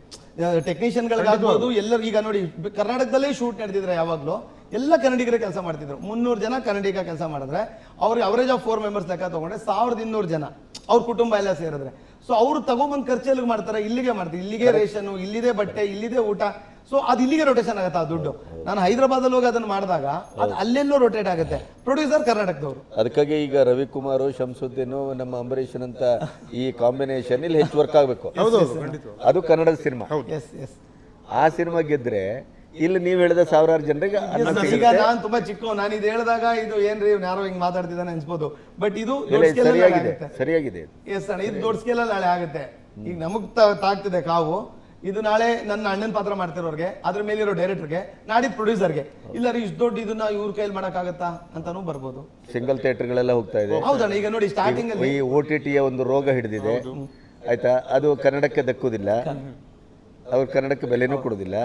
ಟೆಕ್ನಿಷಿಯನ್ಗಳಿಗಾಗ್ಬೋದು ಎಲ್ಲರೂ ಈಗ ನೋಡಿ ಕರ್ನಾಟಕದಲ್ಲೇ ಶೂಟ್ ನಡೆದಿದ್ರೆ ಯಾವಾಗಲೂ ಎಲ್ಲ ಕನ್ನಡಿಗರೇ ಕೆಲಸ ಮಾಡ್ತಿದ್ರು. ಮುನ್ನೂರು ಜನ ಕನ್ನಡಿಗ ಕೆಲಸ ಮಾಡಿದ್ರೆ ಅವ್ರಿಗೆ ಅವರೇಜ್ ಆಫ್ ಫೋರ್ ಮೆಂಬರ್ಸ್ ಲೆಕ್ಕ ತಗೊಂಡ್ರೆ ಸಾವಿರದ ಇನ್ನೂರು ಜನ ಅವ್ರ ಕುಟುಂಬ ಎಲ್ಲ ಸೇರಿದ್ರೆ. ಸೊ ಅವ್ರು ತಗೊಂಡ್ಬಂದು ಖರ್ಚಲ್ಲಿ ಮಾಡ್ತಾರೆ ಇಲ್ಲಿಗೆ ಮಾಡ್ತಾರೆ. ಇಲ್ಲಿಗೆ ರೇಷನ್ ಇಲ್ಲಿದೆ ಬಟ್ಟೆ ಇಲ್ಲಿದೆ ಊಟ. ಸೊ ಅದು ಇಲ್ಲಿಗೆ ರೊಟೇಷನ್ ಆಗುತ್ತೆ ಆ ದುಡ್ಡು. ನಾನು ಹೈದರಾಬಾದಲ್ಲಿ ಹೋಗಿ ಅದನ್ನ ಮಾಡಿದಾಗ ಅದು ಅಲ್ಲೆಲ್ಲೋ ರೊಟೇಟ್ ಆಗುತ್ತೆ. ಪ್ರೊಡ್ಯೂಸರ್ ಕರ್ನಾಟಕದವರು. ಅದಕ್ಕಾಗಿ ಈಗ ರವಿಕುಮಾರ್ ಶಂಸುದ್ದೀನ್ ನಮ್ಮ ಅಂಬರೀಷನ್ ಅಂತ ಈ ಕಾಂಬಿನೇಷನ್ ಇಲ್ಲಿ ಹೆಚ್ಚು ವರ್ಕ್ ಆಗಬೇಕು. ಹೌದು ಹೌದು ಖಂಡಿತ ಅದು ಕನ್ನಡದ ಸಿನಿಮಾ. ಎಸ್ ಎಸ್ ಆ ಸಿನಿಮಾ ಗೆದ್ರೆ ಇಲ್ಲಿ ನೀವು ಹೇಳಿದ ಸಾವಿರಾರು ಜನರಿಗೆ ಈಗ ನಾನು ತುಂಬಾ ಚಿಕ್ಕ. ನಾನು ಇದು ಹೇಳಿದಾಗ ಇದು ಏನ್ರಿ ಇವ್ನು ಯಾರೋ ಹಿಂಗ್ ಮಾತಾಡ್ತಿದ್ದಾನೆ ಅನ್ಸ್ಬೋದು. ಬಟ್ ಇದು ಸರಿಯಾಗಿದೆ ಸರಿಯಾಗಿದೆ. ಎಸ್ ಅಣ್ಣ ಇದು ದೊಡ್ಡ ಸ್ಕೇಲ್ ನಾಳೆ ಆಗುತ್ತೆ. ಈಗ ನಮಗ್ ತಾಗ್ತಿದೆ ಕಾವು. ಇದು ನಾಳೆ ನನ್ನ ಅಣ್ಣನ ಪಾತ್ರ ಮಾಡ್ತಿರೋರ್ಗೆ ಅದ್ರ ಮೇಲಿರೋ ಡೈರೆಕ್ಟರ್ಗೆ ನಾಡಿದ್ ಪ್ರೊಡ್ಯೂಸರ್ಗೆ ಇಲ್ಲ ರೀ ಇಷ್ಟು ದೊಡ್ಡ ಇದನ್ನ ಇವ್ರ ಕೈಲಿ ಮಾಡಕ್ಕಾಗತ್ತಾ ಅಂತಾನೂ ಬರ್ಬೋದು. ಸಿಂಗಲ್ ಥಿಯೇಟರ್ಗಳೆಲ್ಲ ಹೋಗ್ತಾ ಇದೆ. ಹೌದಣ್ಣ ಈಗ ನೋಡಿ ಸ್ಟಾರ್ಟಿಂಗ್ ಅಲ್ಲಿ. ಈ ಓ ಟಿ ಟಿಯ ಒಂದು ರೋಗ ಹಿಡಿದಿದೆ. ಆಯ್ತಾ? ಅದು ಕನ್ನಡಕ್ಕೆ ದಕ್ಕುದಿಲ್ಲ. ಅವ್ರು ಕನ್ನಡಕ್ಕೆ ಬೆಲೆನೂ ಕೊಡುದಿಲ್ಲ?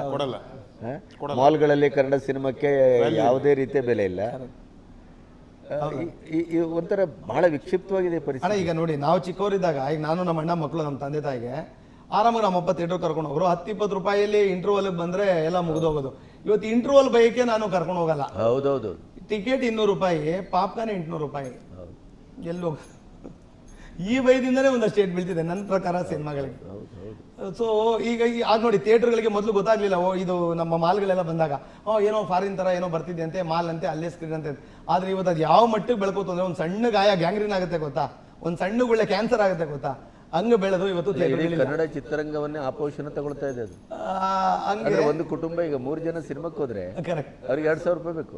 ಮಾಲ್ಗಳಲ್ಲಿ ಕನ್ನಡ ಸಿನಿಮಾಕ್ಕೆ ಯಾವುದೇ ರೀತಿಯ ಬೆಲೆ ಇಲ್ಲ. ಒಂಥರ ಬಹಳ ವಿಕ್ಷಿಪ್ತವಾಗಿದೆ ಅಣ್ಣ ಪರಿಸ್ಥಿತಿ ಈಗ ನೋಡಿ ನಾವು ಚಿಕ್ಕವರಿದ್ದಾಗ ಈಗ ನಾನು ನಮ್ಮ ಅಣ್ಣ ಮಕ್ಕಳು ನಮ್ಮ ತಂದೆ ತಾಯಿಗೆ ಆರಾಮಾಗಿ ನಮ್ಮ ಅಪ್ಪ ಥಿಯೇಟರ್ ಕರ್ಕೊಂಡು ಹೋಗ್ರು ಹತ್ತು ಇಪ್ಪತ್ತು ರೂಪಾಯಲ್ಲಿ ಇಂಟರ್ವಲ್ ಬಂದ್ರೆ ಎಲ್ಲ ಮುಗಿದೋಗೋದು. ಇವತ್ತು ಇಂಟರ್ವಲ್ ಬೈಕೆ ನಾನು ಕರ್ಕೊಂಡು ಹೋಗಲ್ಲ. ಹೌದೌದು. ಟಿಕೆಟ್ ಇನ್ನೂರು ರೂಪಾಯಿ ಪಾಪ್ಕಾರ್ನ್ ಎಂಟುನೂರು ರೂಪಾಯಿ. ಎಲ್ಲೋ ಈ ಭಯದಿಂದನೇ ಒಂದಷ್ಟು ಏಟ್ ಬೀಳ್ತಿದೆ ನನ್ನ ಪ್ರಕಾರ ಸಿನಿಮಾಗಳಿಗೆ. ಸೊ ಈಗ ಈ- ಆಗ ನೋಡಿ ಥಿಯೇಟರ್ಗಳಿಗೆ ಮೊದಲು ಗೊತ್ತಾಗ್ಲಿಲ್ಲ ಓ ಇದು ನಮ್ಮ ಮಾಲ್ಗಳೆಲ್ಲ ಬಂದಾಗ ಓ ಏನೋ ಫಾರಿನ್ ತರ ಏನೋ ಬರ್ತಿದೆ ಅಂತೆ ಮಾಲ್ ಅಂತೆ ಅಲ್ಲೇ ಸ್ಕ್ರೀನ್ ಅಂತೆ. ಆದ್ರೆ ಇವತ್ತು ಅದು ಯಾವ ಮಟ್ಟಿಗೆ ಬೆಳ್ಕೋತು ಅಂದ್ರೆ ಒಂದು ಸಣ್ಣ ಗಾಯ ಗ್ಯಾಂಗ್ರೀನ್ ಆಗುತ್ತೆ ಗೊತ್ತಾ? ಒಂದು ಸಣ್ಣ ಗುಳ್ಳೆ ಕ್ಯಾನ್ಸರ್ ಆಗುತ್ತೆ ಗೊತ್ತಾ? ಹಂಗ ಬೆಳೆದು ಇವತ್ತು ಕನ್ನಡ ಚಿತ್ರರಂಗವನ್ನೇ ಆಪೋಷಣ ತಗೊಳ್ತಾ ಇದೆ ಅದು. ಒಂದು ಕುಟುಂಬ ಈಗ ಮೂರು ಜನ ಸಿನಿಮಾಕ್ಕೆ ಹೋದ್ರೆ ಕರೆಕ್ಟ್ ಅವ್ರಿಗೆ ಎರಡ್ ಸಾವಿರ ರೂಪಾಯಿ ಬೇಕು.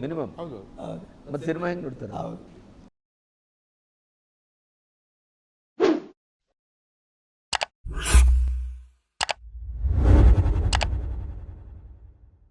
ಮಿನಿಮಮ್ ಹೌದು. ಮತ್ತೆ ಸಿನಿಮಾ ಹೆಂಗ್ ನೋಡ್ತಾರೆ?